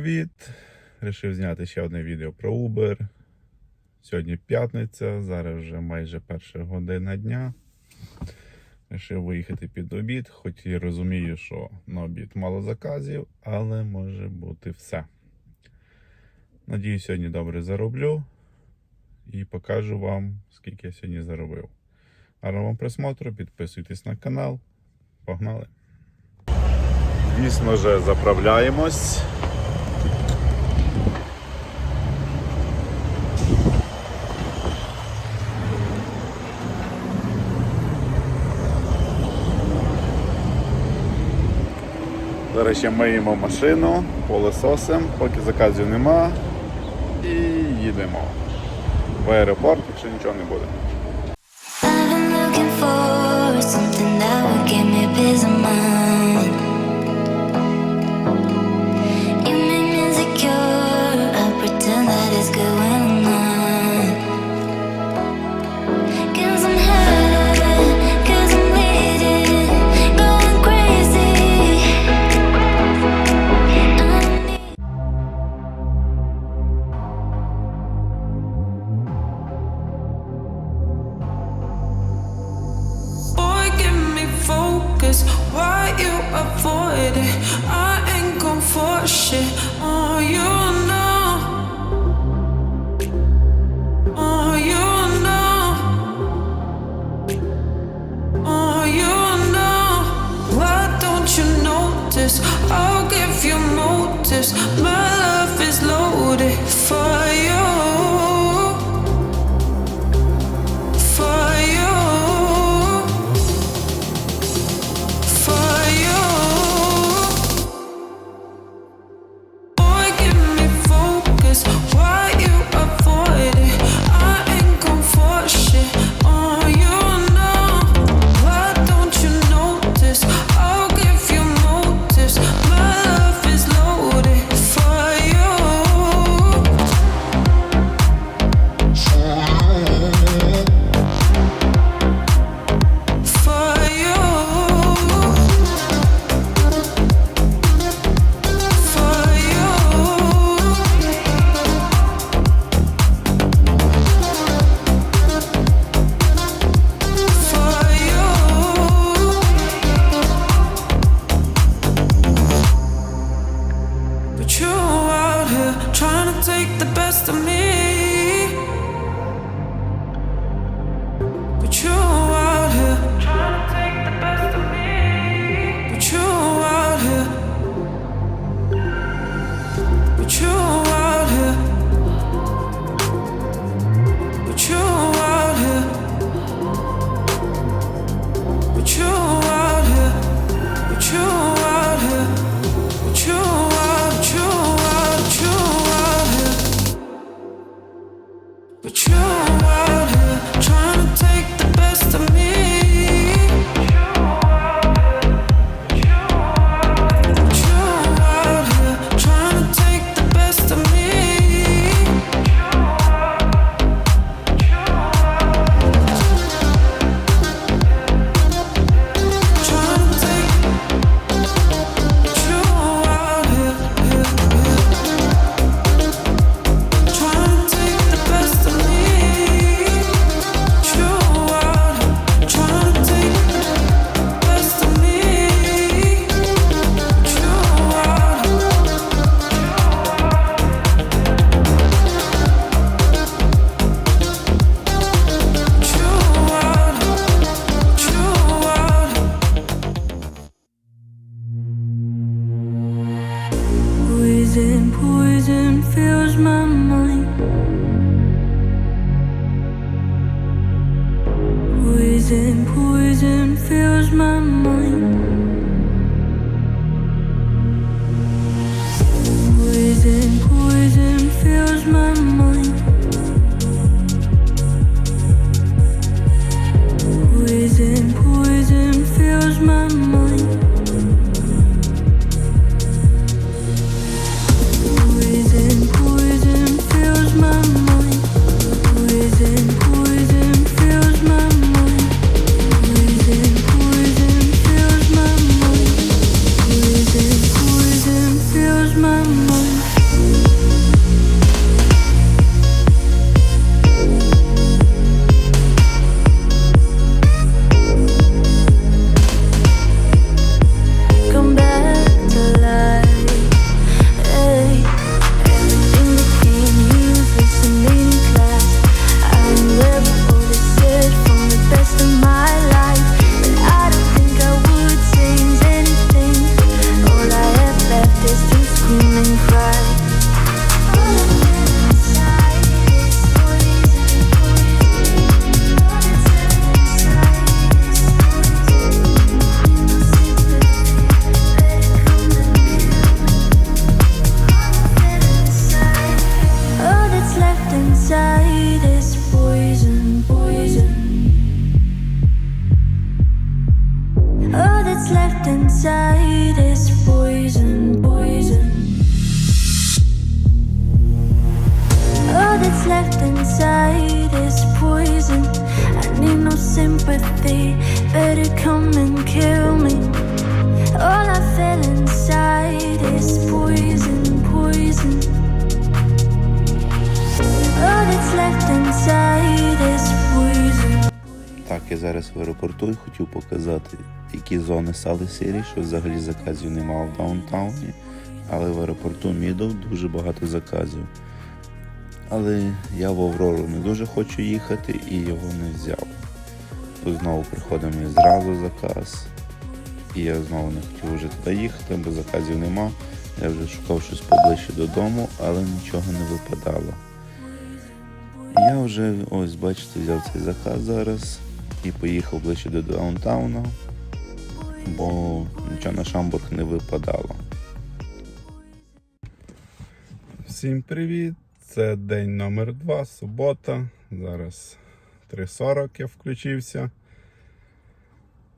привіт! Рішив зняти ще одне відео про Uber. Сьогодні п'ятниця, зараз вже майже перша година дня. Рішив виїхати під обід, хоч і розумію, що на обід мало заказів, але може бути все. Надіюсь, сьогодні добре зароблю і покажу вам, скільки я сьогодні заробив. Гарного вам просмотру, підписуйтесь на канал. Погнали! Звісно, вже заправляємось. Зараз ще миємо машину, полесосим, поки заказів нема і їдемо в аеропорт, якщо нічого не буде. I've been looking for something that would give me peace of mind. my mind inside is poison, poison. All that's left inside is poison. I need no sympathy. Better come and kill me. All I feel inside is poison, poison. Я зараз в аеропорту і хотів показати, які зони стали сірі, що взагалі заказів немає в даунтауні. Але в аеропорту Мідов дуже багато заказів. Але я в Аврору не дуже хочу їхати і його не взяв. Тут знову приходить мені зразу заказ. І я знову не хотів вже туди їхати, бо заказів нема. Я вже шукав щось поближче додому, але нічого не випадало. Я вже ось бачите, взяв цей заказ зараз і поїхав ближче до даунтауна, бо нічого на Шамбург не випадало. Всім привіт! Це день номер 2, субота. Зараз 3.40 я включився.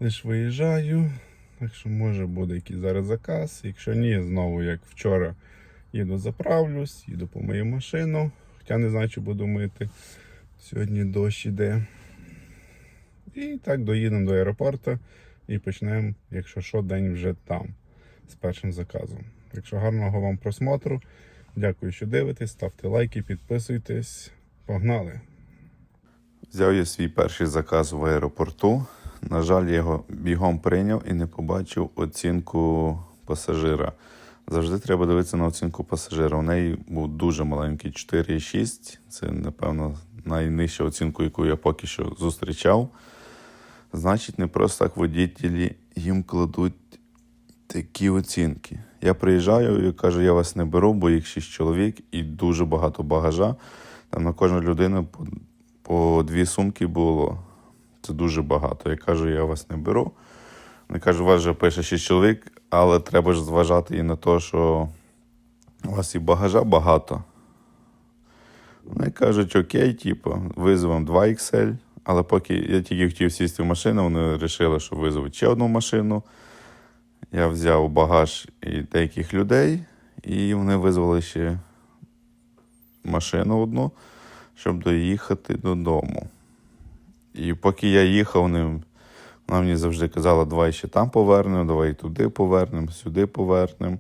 Лиш виїжджаю. Так що може буде якийсь зараз заказ. Якщо ні, знову як вчора їду заправлюсь, їду по мою машину. Хоча не знаю, чи буду мити. Сьогодні дощ іде. І так доїдемо до аеропорту і почнемо, якщо що, день вже там з першим заказом. Так що гарного вам просмотру. Дякую, що дивитесь, ставте лайки, підписуйтесь. Погнали! Взяв я свій перший заказ в аеропорту. На жаль, я його бігом прийняв і не побачив оцінку пасажира. Завжди треба дивитися на оцінку пасажира. У неї був дуже маленький 4,6. Це, напевно, найнижча оцінка, яку я поки що зустрічав. Значить, не просто так водітелі їм кладуть такі оцінки. Я приїжджаю і кажу, я вас не беру, бо їх 6 чоловік і дуже багато багажа. Там на кожну людину по, по дві сумки було. Це дуже багато. Я кажу, я вас не беру. Вони кажуть, у вас вже пише 6 чоловік, але треба ж зважати і на те, що у вас і багажа багато. Вони кажуть, окей, типу, визовемо 2 XL, але поки я тільки хотів сісти в машину, вони вирішили, що визовуть ще одну машину. Я взяв багаж і деяких людей, і вони визвали ще машину одну, щоб доїхати додому. І поки я їхав, вони, вона мені завжди казала, давай ще там повернемо, давай туди повернемо, сюди повернемо.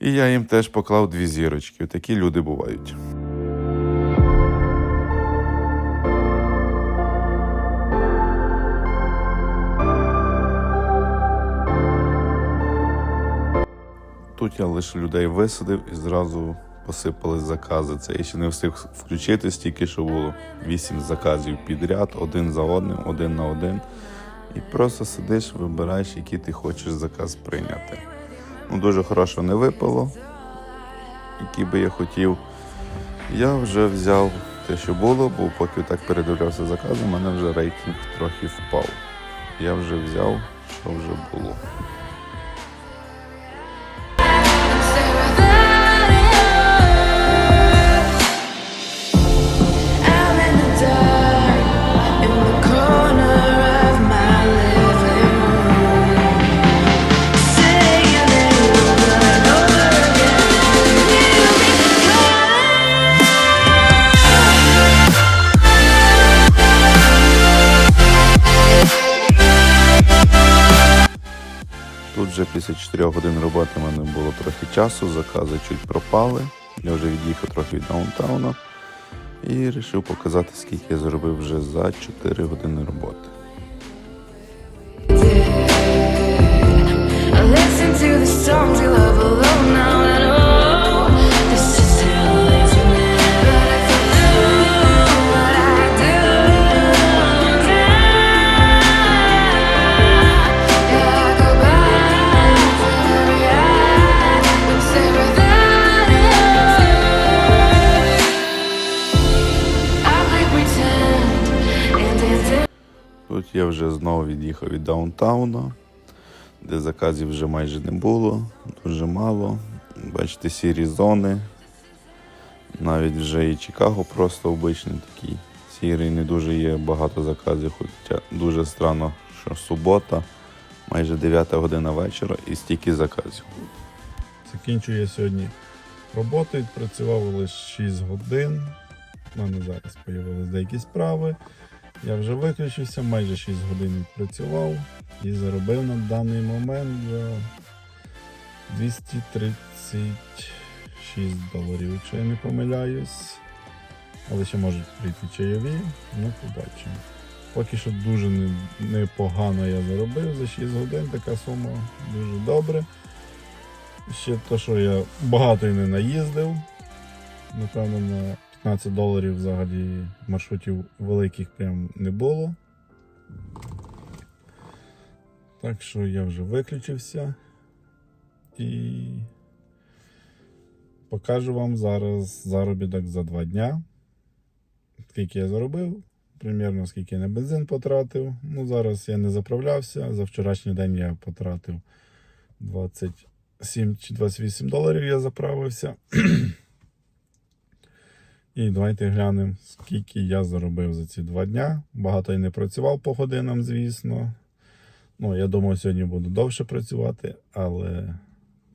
І я їм теж поклав дві зірочки. Такі люди бувають. Я лише людей висадив і зразу посипали закази. Це я ще не встиг включити стільки, що було вісім заказів підряд, один за одним, один на один. І просто сидиш, вибираєш, який ти хочеш заказ прийняти. Ну, дуже хорошо не випало, який би я хотів. Я вже взяв те, що було, бо поки так передивлявся закази, у мене вже рейтинг трохи впав. Я вже взяв, що вже було. Часу, закази чуть пропали. Я вже від'їхав трохи від даунтауна і вирішив показати, скільки я зробив вже за 4 години роботи. Тут я вже знову від'їхав від даунтауна, де заказів вже майже не було, дуже мало. Бачите, сірі зони. Навіть вже і Чикаго просто обичний такий сірий, не дуже є багато заказів, хоча дуже странно, що субота Майже 9 година вечора і стільки заказів. Закінчую я сьогодні роботу, відпрацював лише 6 годин. У мене зараз з'явилися деякі справи. Я вже виключився, майже 6 годин відпрацював і заробив на даний момент вже 236 доларів, якщо я не помиляюсь. Але ще можуть прийти чайові, ну побачимо. Поки що дуже непогано я заробив за 6 годин, така сума дуже добре. Ще те, що я багато і не наїздив. Напевно, на 15 доларів взагалі маршрутів великих прям не було. Так що я вже виключився і покажу вам зараз заробіток за 2 дня. Скільки я заробив, примірно скільки я на бензин потратив. Ну, зараз я не заправлявся. За вчорашній день я потратив 27 чи 28 доларів я заправився. І давайте глянемо, скільки я заробив за ці два дня. Багато я не працював по годинам, звісно. Ну, я думав, сьогодні буду довше працювати, але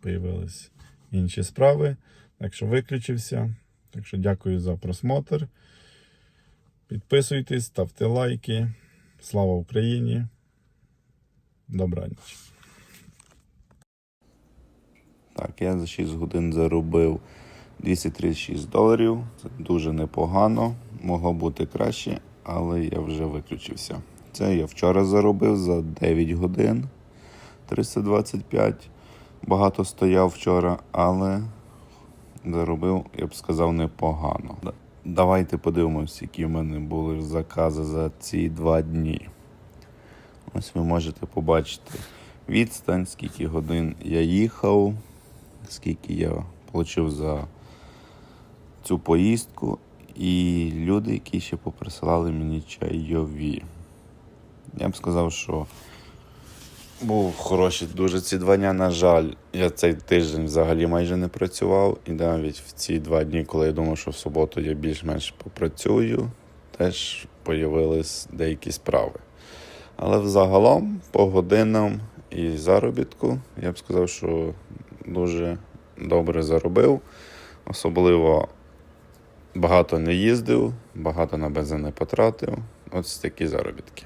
появились інші справи. Так що виключився. Так що дякую за просмотр. Підписуйтесь, ставте лайки. Слава Україні! Добраніч. Так, я за 6 годин заробив 236 доларів. Це дуже непогано. Могло бути краще, але я вже виключився. Це я вчора заробив за 9 годин 325. Багато стояв вчора, але заробив, я б сказав, непогано. Давайте подивимось, які в мене були закази за ці два дні. Ось ви можете побачити відстань, скільки годин я їхав, скільки я отримав за цю поїздку, і люди, які ще поприсилали мені чайові. Я б сказав, що був хороший дуже ці два дня. На жаль, я цей тиждень взагалі майже не працював. І навіть в ці два дні, коли я думав, що в суботу я більш-менш попрацюю, теж появились деякі справи. Але взагалом, по годинам і заробітку, я б сказав, що дуже добре заробив. Особливо багато не їздив, багато на бензин не потратив. Ось такі заробітки.